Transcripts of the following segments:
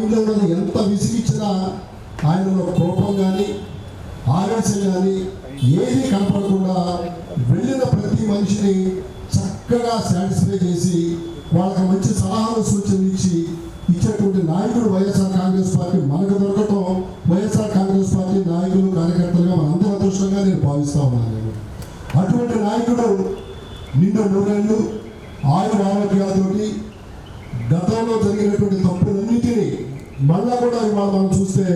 మైండ్లో ఉన్నది ఎంత విసిగిచ్చినా ఆయనలో కోపం కానీ ఆవేశం కానీ ఏది కనపడకుండా వెళ్ళిన ప్రతి మనిషిని చక్కగా సాటిస్ఫై చేసి వాళ్ళకి మంచి సలహాలు సూచనలు ఇచ్చి ఇచ్చేటువంటి నాయకుడు వైఎస్ఆర్ కాంగ్రెస్ పార్టీ మనకు దొరకటం వైఎస్ఆర్ కాంగ్రెస్ పార్టీ నాయకులు కార్యకర్తలుగా మనందరూ అదృష్టంగా నేను భావిస్తా ఉన్నాను. అటువంటి నాయకుడు నిండు నూరేళ్ళు ఆయుర ఆరోగ్యాలతోటి గతంలో జరిగినటువంటి తప్పులన్నీ మళ్ళా కూడా ఇవాళ మనం చూస్తే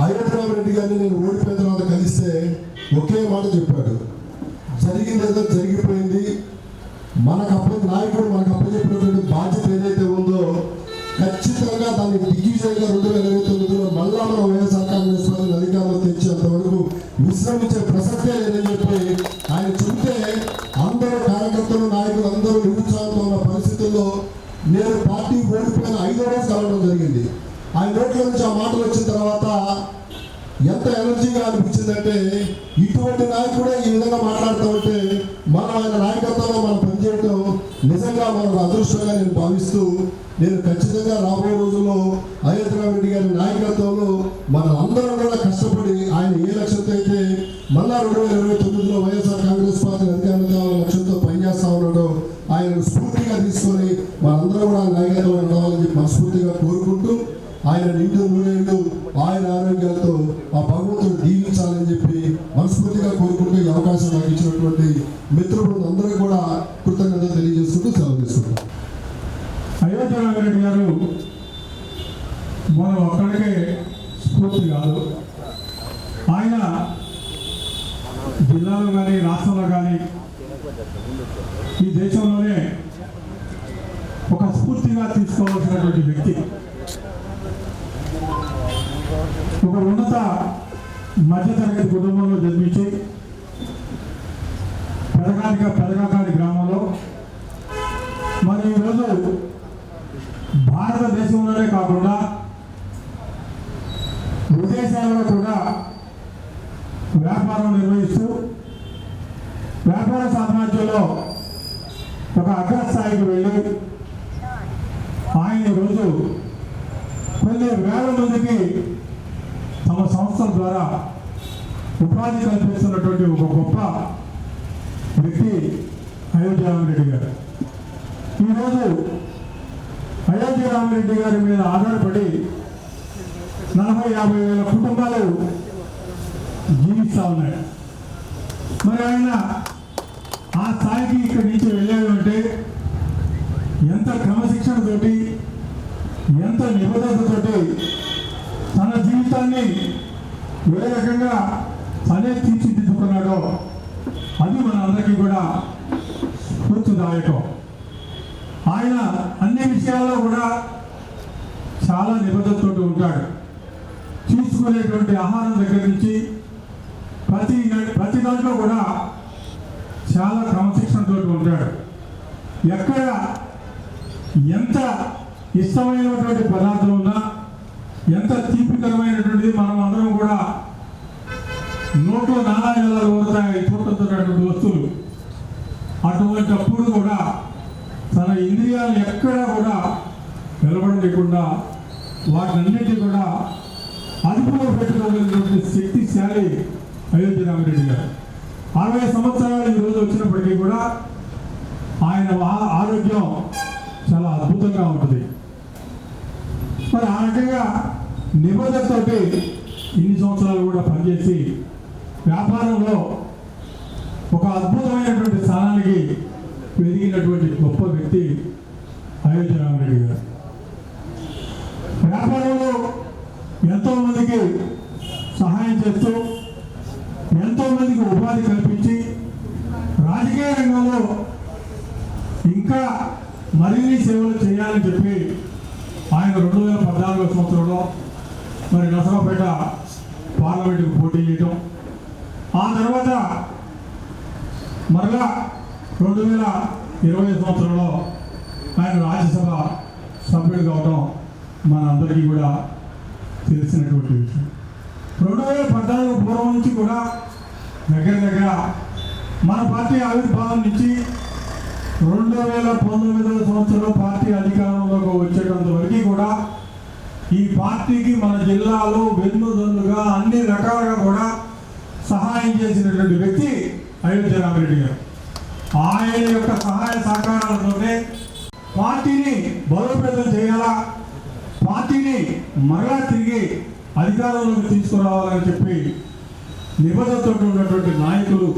అయోధ్యరామ రెడ్డి గారిని నేను ఓడిపోయిన తర్వాత కలిస్తే ఒకే మాట చెప్పాడు. జరిగింది ఏదో జరిగిపోయింది. మనకు అప్పుడు నాయకుడు మనకు అప్పచెప్పినటువంటి బాధ్యత ఏదైతే ఉందో ఖచ్చితంగా దాన్ని దిగ్విజయంగా రెండు వేల ఇరవై తొమ్మిదిలో మళ్ళా మనం వైఎస్ఆర్ కాంగ్రెస్ పార్టీ అధికారంలో తెచ్చేంత వరకు విశ్రమించే ప్రసక్తే లేదని చెప్పి ఆయన చెబితే అందరూ ఆయన నోట్లో నుంచి ఆ మాటలు వచ్చిన తర్వాత ఎంత ఎనర్జీగా అనిపించిందంటే ఇటువంటి నాయకుడే ఈ విధంగా మాట్లాడుతూ ఉంటే మనం ఆయన నాయకత్వంలో మనం పనిచేయడం నిజంగా మనకు అదృష్టంగా నేను భావిస్తూ నేను ఖచ్చితంగా రాబోయే రోజుల్లో అయోధ్యరామ రెడ్డి గారి నాయకత్వంలో మన అందరం కూడా కష్టపడి ఆయన ఏ లక్ష్యంతో అయితే మళ్ళా రెండు వేల ఇరవై తొమ్మిదిలో వైఎస్ఆర్ కాంగ్రెస్ పార్టీ అధికారంలో కావాలనే లక్ష్యంతో పనిచేస్తా ఉన్నాడో ఆయన స్ఫూర్తిగా తీసుకొని మనందరం కూడా నాయకత్వం ఉండాలని మనస్ఫూర్తిగా కోరుకుంటూ ఆయన నిండు నూనెండు ఆయన ఆరోగ్యాలతో ఆ భగవంతుడు దీవించాలని చెప్పి మనస్ఫూర్తిగా కోరుకుంటూ ఈ అవకాశం నాకు ఇచ్చినటువంటి మిత్రులు అందరూ కూడా కృతజ్ఞత తెలియజేసుకుంటూ సెలవు తీసుకుంటాం అయోధ్యనాగరెడ్డి గారు మనం ఒక్కడికే స్ఫూర్తి కాదు. ఆయన జిల్లాలో కానీ రాష్ట్రంలో కానీ ఈ దేశంలోనే ఒక స్ఫూర్తిగా తీసుకోవాల్సినటువంటి వ్యక్తి. ఒక ఉన్నత మధ్యతరగతి కుటుంబంలో జన్మించి పెదగానిక పెదగాకాని గ్రామంలో మరి ఈరోజు భారతదేశంలోనే కాకుండా విదేశాలలో కూడా వ్యాపారం నిర్వహిస్తూ వ్యాపార సామ్రాజ్యంలో ఒక అగ్రస్థాయికి వెళ్ళి ఆయన ఈరోజు కొన్ని వేల మందికి తమ సంస్థల ద్వారా ఉపాధి కల్పిస్తున్నటువంటి ఒక గొప్ప వ్యక్తి అయోధ్య రామరెడ్డి గారు. ఈరోజు అయోధ్య రామరెడ్డి గారి మీద ఆధారపడి నలభై యాభై వేల కుటుంబాలు జీవిస్తూ ఉన్నాయి. మరి ఆయన ఆ స్థాయికి ఇక్కడి నుంచి వెళ్ళాడు అంటే ఎంత క్రమశిక్షణతోటి ఎంత నిబద్ధతతోటి జీవితాన్ని ఏ రకంగా తనే తీర్చిదిద్దుకున్నాడో అది మన అందరికీ కూడా గుర్తుదాయకం. ఆయన అన్ని విషయాల్లో కూడా చాలా నిబద్ధతతో ఉంటాడు. తీసుకునేటువంటి ఆహారం దగ్గర నుంచి ప్రతి ప్రతి దాంట్లో కూడా చాలా క్రమశిక్షణతో ఉంటాడు. ఎక్కడ ఎంత ఇష్టమైనటువంటి పదార్థం ఉన్నా ఎంత తీపికరమైనటువంటిది మనం అందరం కూడా నోట్లో నాణ్యాలు ఊరుతాయి చూడుతున్నటువంటి వస్తువులు. అటువంటి అప్పుడు కూడా తన ఇంద్రియాలు ఎక్కడా కూడా నిలబడలేకుండా వాటినన్నిటి కూడా అదుపులో పెట్టుకోగలిగినటువంటి శక్తిశాలి అయోధ్య రామరెడ్డి గారు. అరవై సంవత్సరాలు ఈరోజు వచ్చినప్పటికీ కూడా ఆయన ఆరోగ్యం చాలా అద్భుతంగా ఉంటుంది. మరి ఆ రకంగా నిబద్ధతతోటి ఇన్ని సంవత్సరాలు కూడా పనిచేసి వ్యాపారంలో ఒక అద్భుతమైనటువంటి స్థానానికి ఎదిగినటువంటి గొప్ప వ్యక్తి అయోధ్య రామరెడ్డి గారు. వ్యాపారంలో ఎంతోమందికి సహాయం చేస్తూ ఎంతో మందికి ఉపాధి కల్పించి రాజకీయ రంగంలో ఇంకా మరిన్ని సేవలు చేయాలని చెప్పి ఆయన రెండు వేల పద్నాలుగో సంవత్సరంలో మరి నసరాపేట పార్లమెంటుకు పోటీ చేయటం. ఆ తర్వాత మరలా రెండు వేల ఇరవై సంవత్సరంలో ఆయన రాజ్యసభ సభ్యుడు కావడం మన అందరికీ కూడా తెలిసినటువంటి విషయం. రెండు వేల పద్నాలుగు పూర్వం నుంచి కూడా దగ్గర దగ్గర మన పార్టీ ఆవిర్భావం నుంచి రెండు వేల పంతొమ్మిదవ సంవత్సరంలో పార్టీ అధికారంలోకి వచ్చేటంత వరకు కూడా ఈ పార్టీకి మన జిల్లాలో వెన్నుదన్నుగా అన్ని రకాలుగా కూడా సహాయం చేసినటువంటి వ్యక్తి అయోధ్య రామరెడ్డి గారు. ఆయన యొక్క సహాయ సహకారాలతోనే పార్టీని బలోపేతం చేయాలా? పార్టీని మరలా తిరిగి అధికారంలోకి తీసుకురావాలని చెప్పి నిబద్ధతోటి ఉన్నటువంటి నాయకులు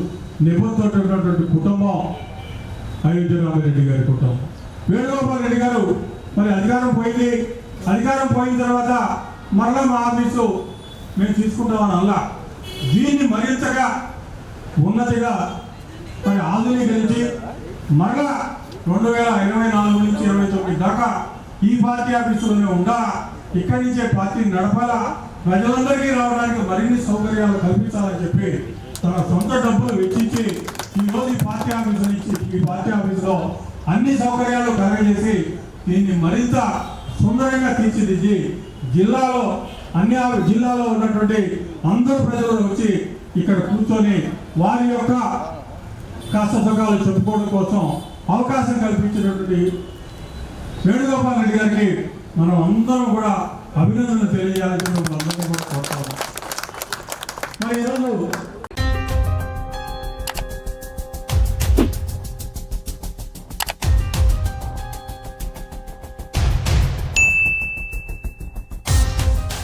నిబద్ధతతో ఉన్నటువంటి కుటుంబం అయోధ్య రామరెడ్డి గారి కుటుంబం. వేణుగోపాల్ రెడ్డి గారు మరి అధికారం పోయింది? అధికారం పోయిన తర్వాత మరలా మా ఆఫీసు మేము తీసుకుంటామని అలా దీన్ని మరింతగా ఉన్నతిగా మరి ఆధునీకరించి మరలా రెండు వేల ఇరవై నాలుగు నుంచి ఇరవై తొమ్మిది దాకా ఈ పార్టీ ఆఫీసులోనే ఉండాలా ఇక్కడి నుంచే పార్టీని నడపాలా ప్రజలందరికీ రావడానికి మరిన్ని సౌకర్యాలు కల్పించాలని చెప్పి తన సొంత డబ్బులు వెచ్చించి ఈ రోజు ఈ పార్టీ ఆఫీసు నుంచి ఈ పార్టీ ఆఫీసులో అన్ని సౌకర్యాలు కలగజేసి దీన్ని మరింత సుందరంగా తీర్చిదిద్ది జిల్లాలో అన్ని జిల్లాలో ఉన్నటువంటి అందరు ప్రజలు వచ్చి ఇక్కడ కూర్చొని వారి యొక్క కష్ట సుఖాలు చెప్పుకోవడం కోసం అవకాశం కల్పించినటువంటి వేణుగోపాల్ రెడ్డి గారికి మనం అందరం కూడా అభినందనలు తెలియజేయాలని మిమ్మల్ని కూడా కోరుతా మరి ఈరోజు